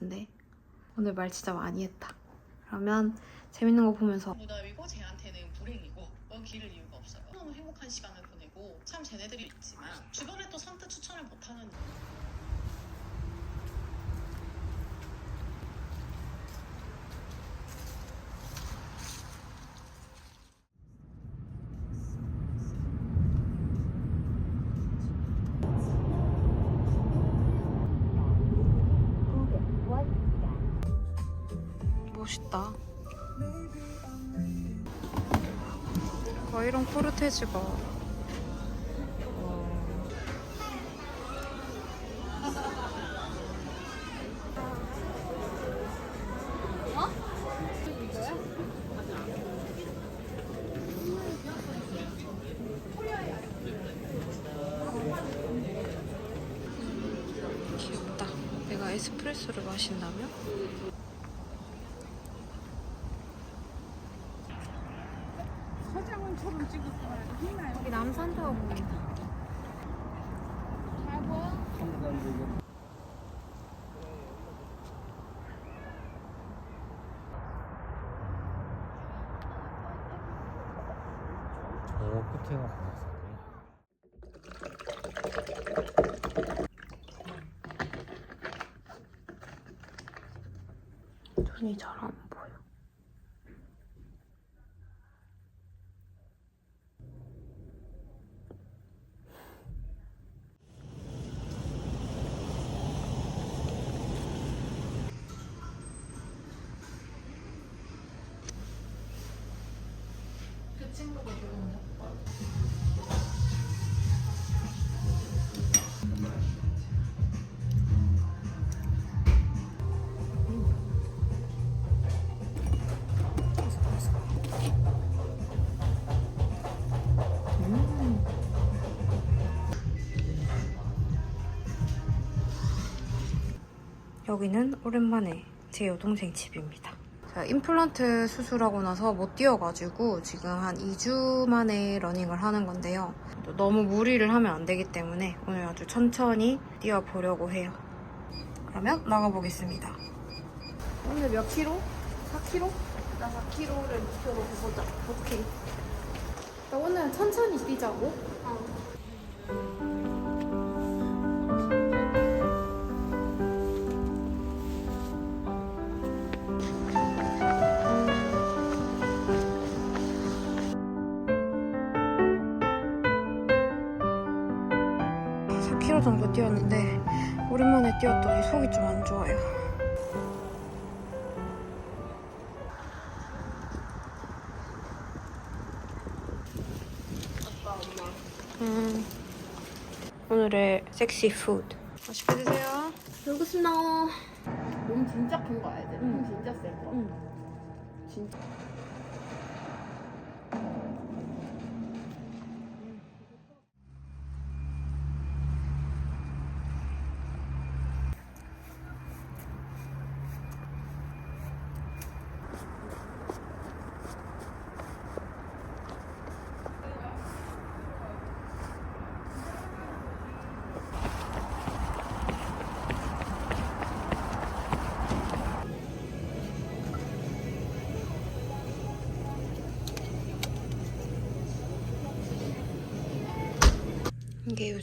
한 5분 정도 말한 것 같은데 오늘 말 진짜 많이 했다. 그러면 재밌는 거 보면서 무답이고 쟤한테는 불행이고 넌 기를 이유가 없어요. 너무 행복한 시간을 보내고 참 쟤네들이 있지만 주변에 또 선뜻 추천을 못하는 과이런 코르테즈가 귀엽다. 내가 에스프레소를 마신다면? 서장훈처럼 찍었구나. 힘나요. 여기 남산타워 보인다. 저 끝에가 관악산이에요. 눈이 잘안 여기는 오랜만에 제 여동생 집입니다. 제가 임플란트 수술하고 나서 못 뛰어가지고 지금 한 2주 만에 러닝을 하는 건데요. 또 너무 무리를 하면 안 되기 때문에 오늘 아주 천천히 뛰어보려고 해요. 그러면 나가보겠습니다. 오늘 몇 킬로? 4킬로? 나 4킬로를 목표로 해보자. 오케이. 나 오늘 천천히 뛰자고? 섹시 푸드. 맛있게 드세요. 여기습니다 몸 진짜 큰 거 알지? 몸 진짜 센 거. 응. 진짜.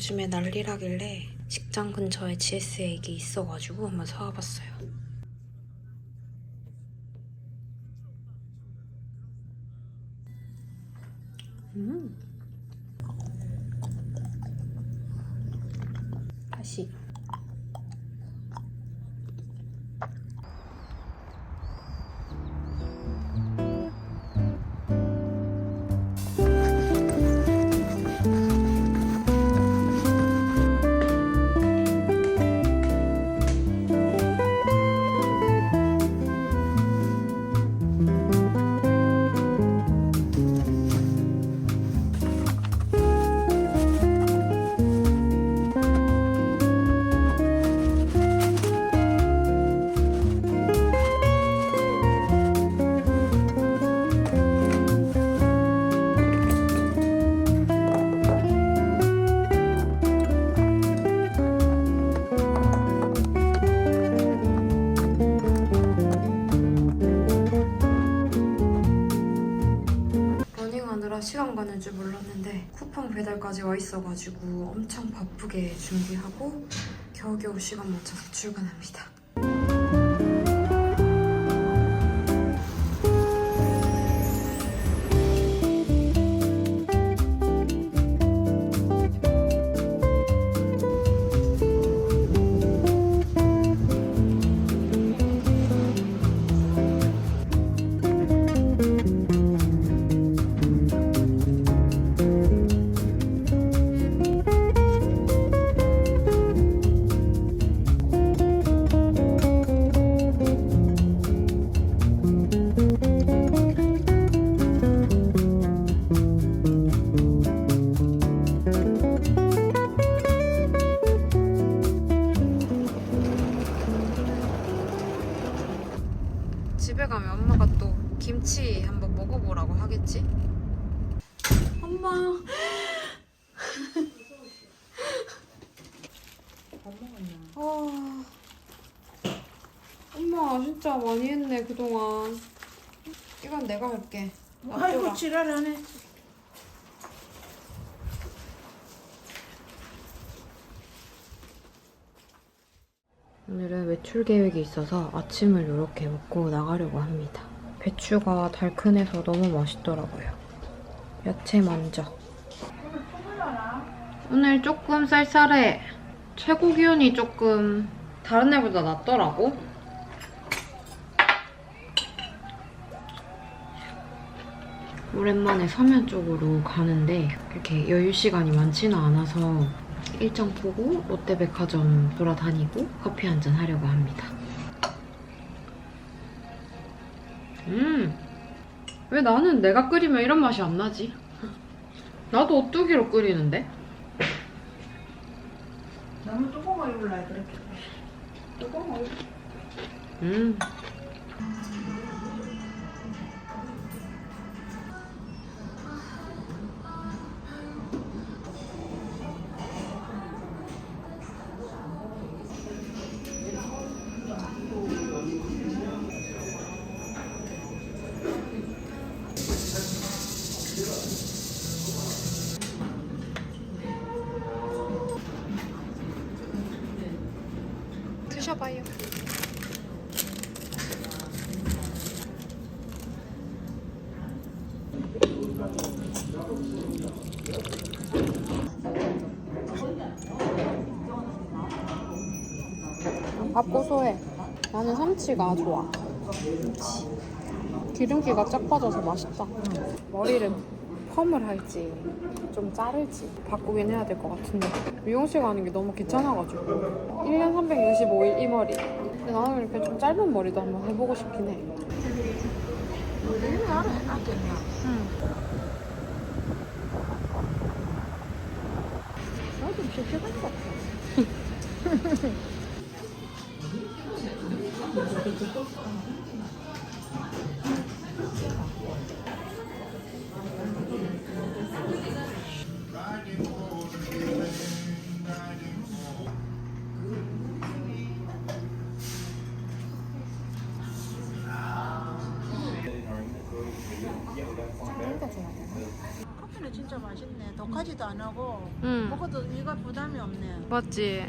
요즘에 난리라길래 직장 근처에 GS에 이게 있어가지고 한번 사와봤어요. 음. 다시. 쿠팡 배달까지 와 있어가지고 엄청 바쁘게 준비하고 겨우겨우 시간 맞춰서 출근합니다. 가 할게. 아이고 지랄하네. 오늘은 외출 계획이 있어서 아침을 이렇게 먹고 나가려고 합니다. 배추가 달큰해서 너무 맛있더라고요. 야채 먼저. 오늘 조금 쌀쌀해. 최고 기온이 조금 다른 날보다 낮더라고. 오랜만에 서면 쪽으로 가는데 이렇게 여유 시간이 많지는 않아서 일정 보고 롯데백화점 돌아다니고 커피 한 잔 하려고 합니다. 음, 왜 나는 내가 끓이면 이런 맛이 안 나지? 나도 오뚜기로 끓이는데? 너무 뜨거워 입을라 그렇게. 뜨거워. 음. 삼치가 좋아. 삼치. 기름기가 쫙 빠져서 맛있다. 머리를 펌을 할지 좀 자를지 바꾸긴 해야 될 것 같은데 미용실 가는 게 너무 귀찮아가지고 1년 365일 이 머리 근데 나는 이렇게 좀 짧은 머리도 한번 해보고 싶긴 해 응. 나도 씩 씩한 거. 커피는 진짜 맛있네. 독하지도 안 하고 응 먹어도 이가 부담이 없네. 맞지?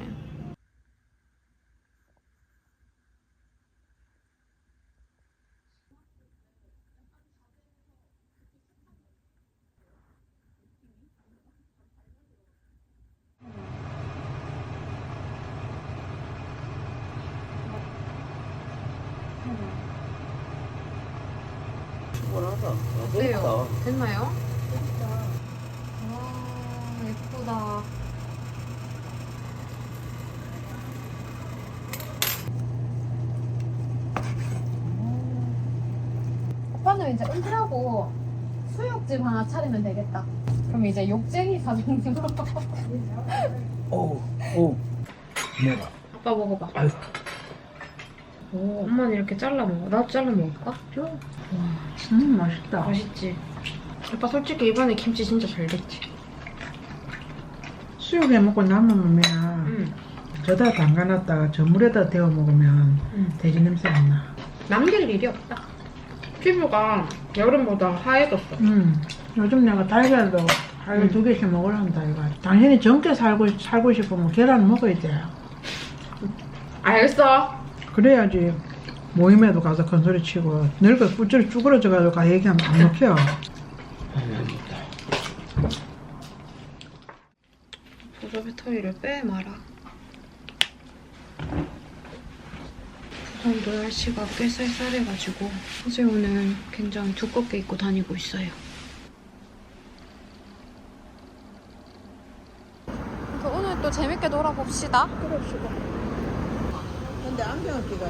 충분하다. 어때요? 됐나요? 와 예쁘다 오빠는 이제 은퇴하고 수육집 하나 차리면 되겠다 그럼 이제 욕쟁이 사장님으로 오, 오. 내가. 아빠 먹어봐 아유. 오 엄마는 이렇게 잘라 먹어 나도 잘라 먹을까? 음 맛있다. 맛있지? 오빠 솔직히 이번에 김치 진짜 잘 됐지? 수육에 먹고 남으면 응 저다 담가놨다가 저 물에다 데워 먹으면 응. 돼지 냄새 안 나. 남길 일이 없다 피부가 여름보다 하얘졌어 음 요즘 내가 달걀도 하루 두 개씩 먹으란다 이거. 당신이 젊게 살고 살고 싶으면 계란 먹어야 돼. 알겠어. 그래야지 모임에도 가서 큰 소리 치고 늙어 뿔줄 쭈그러져 가지고 가 얘기하면 안 먹혀. 보조 배터리를 빼 마라. 부산도 날씨가 꽤 쌀쌀해가지고 어제 오늘 굉장히 두껍게 입고 다니고 있어요. 오늘 또 재밌게 놀아봅시다. 근데 안경을 끼가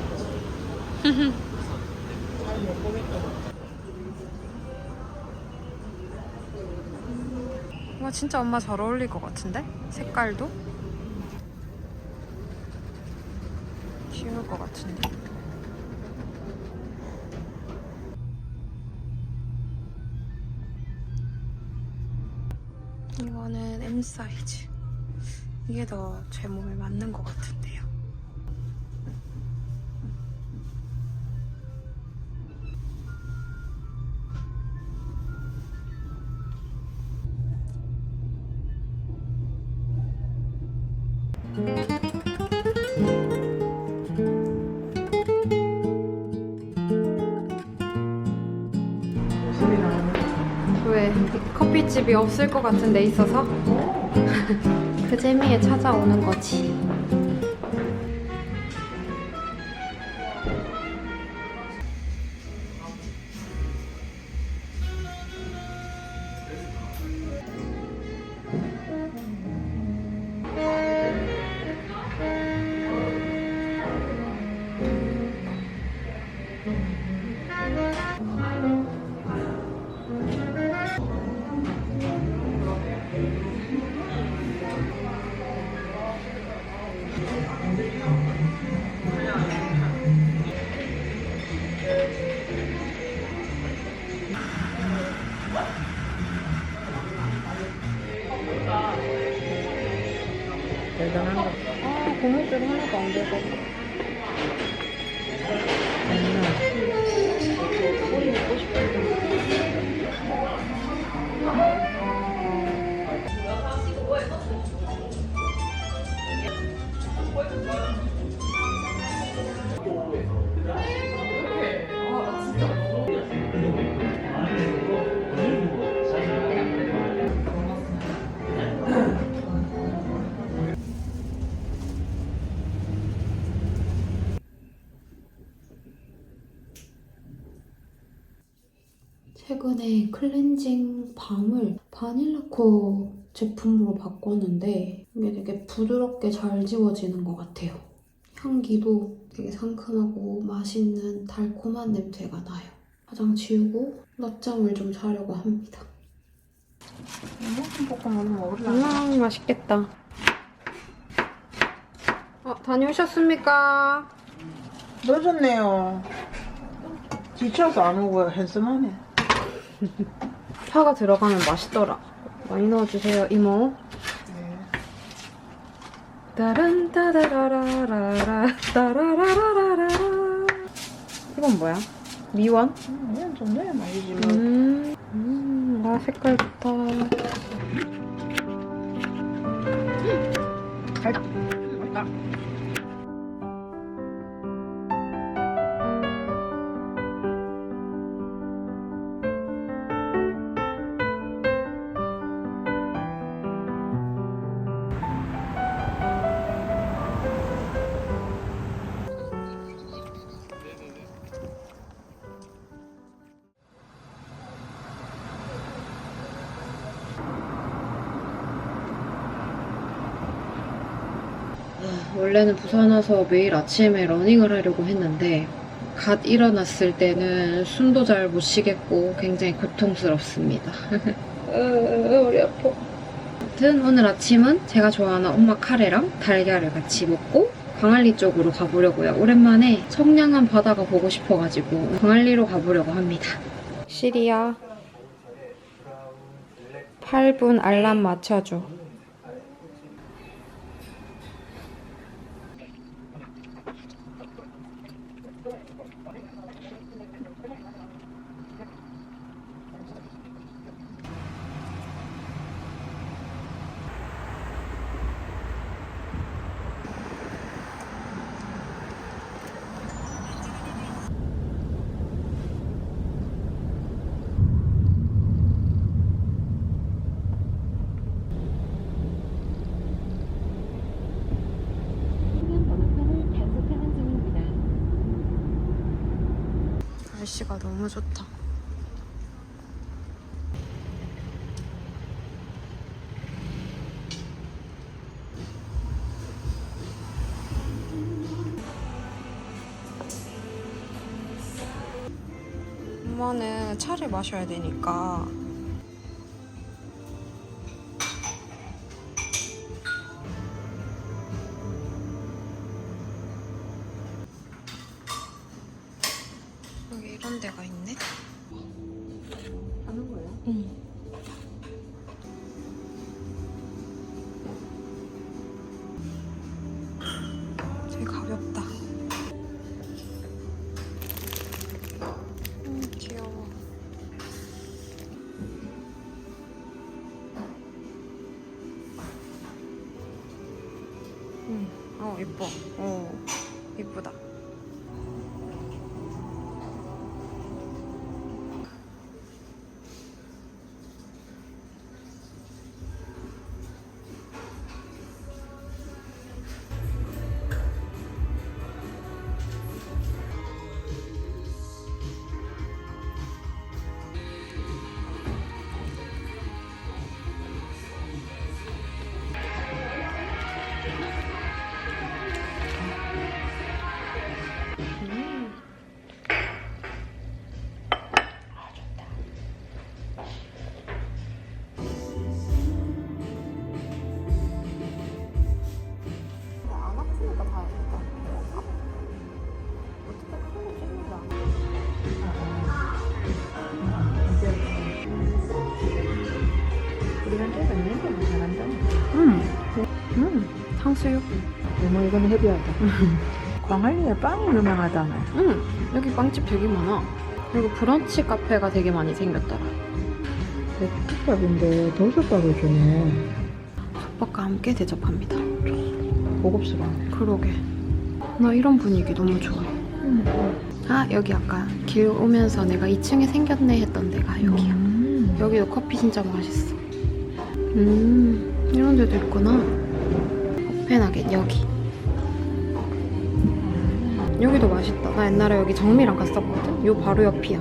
잘못 보겠다. 와 진짜 엄마 잘 어울릴 것 같은데? 색깔도? 귀여울 것 같은데? 이게 더 제 몸에 맞는 것 같은데요. 왜 커피집이 없을 것 같은 데 있어서 그 재미에 찾아오는 거지. 대 아 고무줄 최근에 클렌징 밤을 바닐라코 제품으로 바꿨는데 이게 되게 부드럽게 잘 지워지는 것 같아요. 향기도 되게 상큼하고 맛있는 달콤한 냄새가 나요. 화장 지우고 낮잠을 좀 자려고 합니다. 볶음밥 먹을래? 음, 맛있겠다. 어, 다녀오셨습니까? 늦었네요. 지쳐서 안 오고 핸섬하네. 파가 들어가면 맛있더라. 많이 넣어주세요, 이모. 따란 따다라라라라 따라라라라라 이건 뭐야? 미원? 음, 이건 좀 내야 말이지. 뭐. 음, 음, 아 색깔 좋다. 맛있다. 원래는 부산 와서 매일 아침에 러닝을 하려고 했는데 갓 일어났을 때는 숨도 잘 못 쉬겠고 굉장히 고통스럽습니다. 으, 우리 아파. 아무튼 오늘 아침은 제가 좋아하는 엄마 카레랑 달걀을 같이 먹고 광안리 쪽으로 가보려고요. 오랜만에 청량한 바다가 보고 싶어가지고 광안리로 가보려고 합니다. 시리야 8분 알람 맞춰줘. 날씨가 너무 좋다. 엄마는 차를 마셔야 되니까 이런 데가 있네. 헤비하다. 광안리에 빵이 유명하다며. 응, 여기 빵집 되게 많아. 그리고 브런치 카페가 되게 많이 생겼더라. 백숙밥인데 도수밥을 주네. 솥밥과 함께 대접합니다. 고급스러워. 그러게. 나 이런 분위기 너무 좋아해. 아, 여기 아까 길 오면서 내가 2층에 생겼네 했던 데가 여기야. 음. 여기도 커피 진짜 맛있어. 음, 이런 데도 있구나. 코펜하겐 여기. 여기도 맛있다. 나 옛날에 여기 정미랑 갔었거든. 요 바로 옆이야.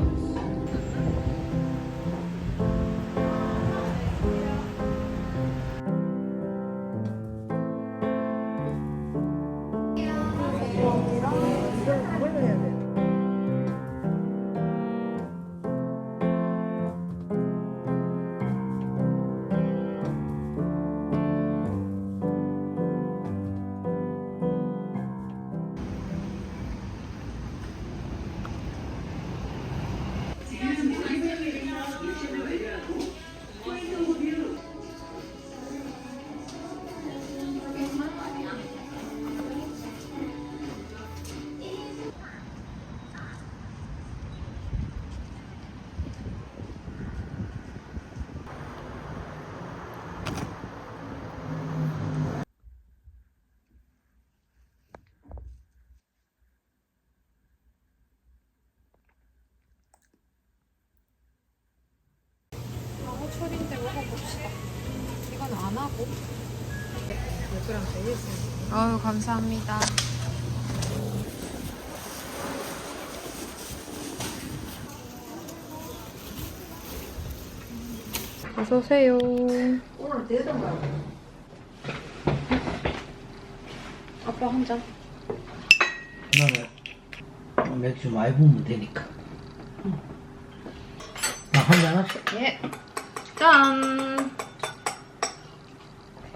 아유, 감사합니다. 어서 오세요. 오늘 되던가. 아빠 한 잔. 나는 맥주 많이 부으면 되니까. 나 한 잔 할게. 예. 짠!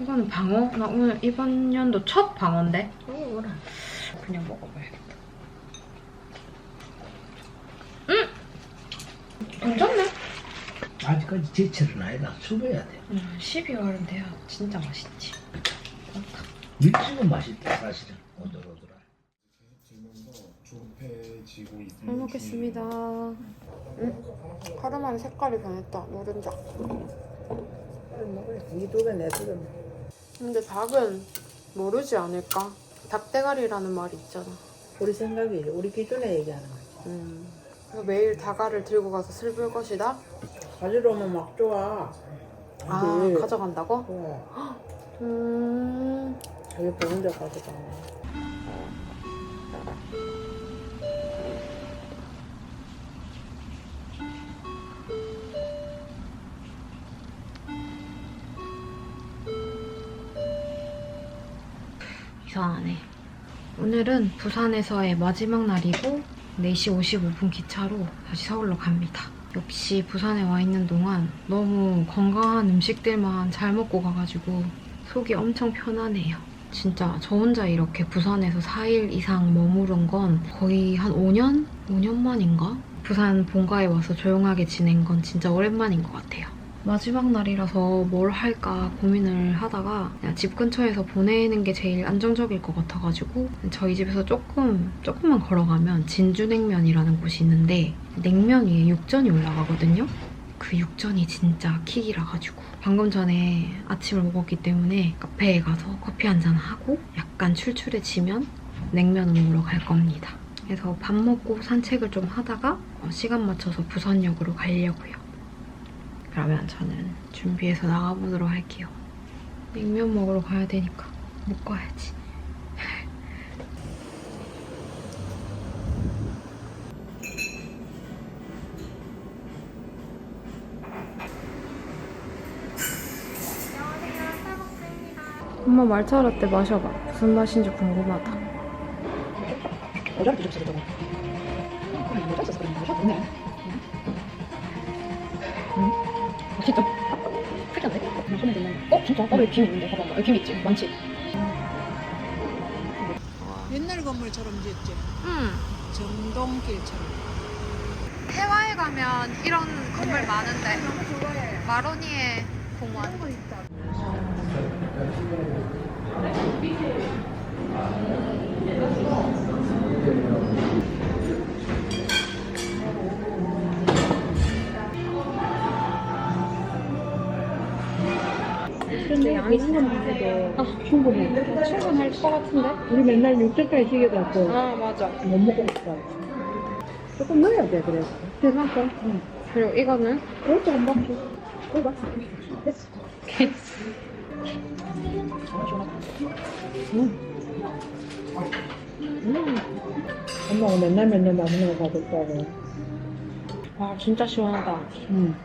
이거는 방어? 나 오늘 이번 연도 첫 방어인데? 먹어보라. 그냥 먹어봐야겠다. 음! 괜찮네? 아직까지 제철은 아니다. 수배야 돼. 음, 12월은 돼야 진짜 맛있지. 밀치는 맛있다, 사실은. 오돌오돌한. 잘 먹겠습니다. 음, 하루 만에 색깔이 변했다. 노른자. 먹을래. 이 두 개, 내 두 개. 근데 닭은 모르지 않을까? 닭대가리라는 말이 있잖아. 우리 생각이 우리 기준에 얘기하는 거지. 음. 그래서 매일 다가를 들고 가서 슬플 것이다? 가지러 오면 막 좋아. 아, 가져간다고? 어, 음. 자기 보는 데 가져가. 이상하네. 오늘은 부산에서의 마지막 날이고 4시 55분 기차로 다시 서울로 갑니다. 역시 부산에 와 있는 동안 너무 건강한 음식들만 잘 먹고 가가지고 속이 엄청 편하네요. 진짜 저 혼자 이렇게 부산에서 4일 이상 머무른 건 거의 한 5년? 5년 만인가? 부산 본가에 와서 조용하게 지낸 건 진짜 오랜만인 것 같아요. 마지막 날이라서 뭘 할까 고민을 하다가 그냥 집 근처에서 보내는 게 제일 안정적일 것 같아가지고 저희 집에서 조금 조금만 걸어가면 진주냉면이라는 곳이 있는데 냉면 위에 육전이 올라가거든요. 그 육전이 진짜 킥이라 가지고 방금 전에 아침을 먹었기 때문에 카페에 가서 커피 한 잔 하고 약간 출출해지면 냉면을 먹으러 갈 겁니다. 그래서 밥 먹고 산책을 좀 하다가 어, 시간 맞춰서 부산역으로 가려고요. 그러면 저는 준비해서 나가보도록 할게요. 냉면 먹으러 가야 되니까 못 가야지. 엄마 말차 라떼 마셔봐. 무슨 맛인지 궁금하다. 여자한테 좀 쓰거든. 여자 있어서 그런 여자 진짜? 어, 여기 김 있는데. 봐봐. 여기 김 있지? 많지? 옛날 건물처럼 지었지. 응. 정동길처럼. 태화에 가면 이런 건물 많은데. 마로니에 공원. 충분해. 충분할 것 같은데? 우리 맨날 육전까지 튀겨갖고 아 맞아. 못 먹고 있어. 조금 넣어야 돼, 그래서. 그만큼. 응. 그리고 이거는 그걸 조금 먹고. 봐. 됐어. 음. 음. 엄마가 맨날 맨날 먹는 거 봐줬다고. 와 진짜 시원하다. 음.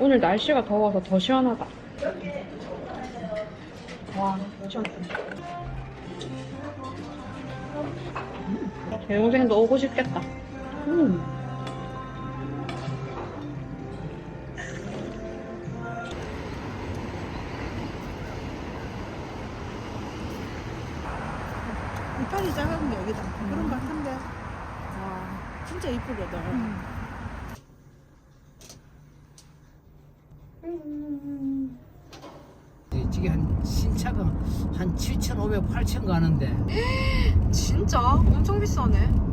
오늘 날씨가 더워서 더 시원하다. 와 시원해. 제 동생도 오고 싶겠다. 음. 이빨이 작은 게 여기다. 그런 거 한데. 와, 진짜 이쁘거든. 지 8층 가는데. 진짜? 엄청 비싸네.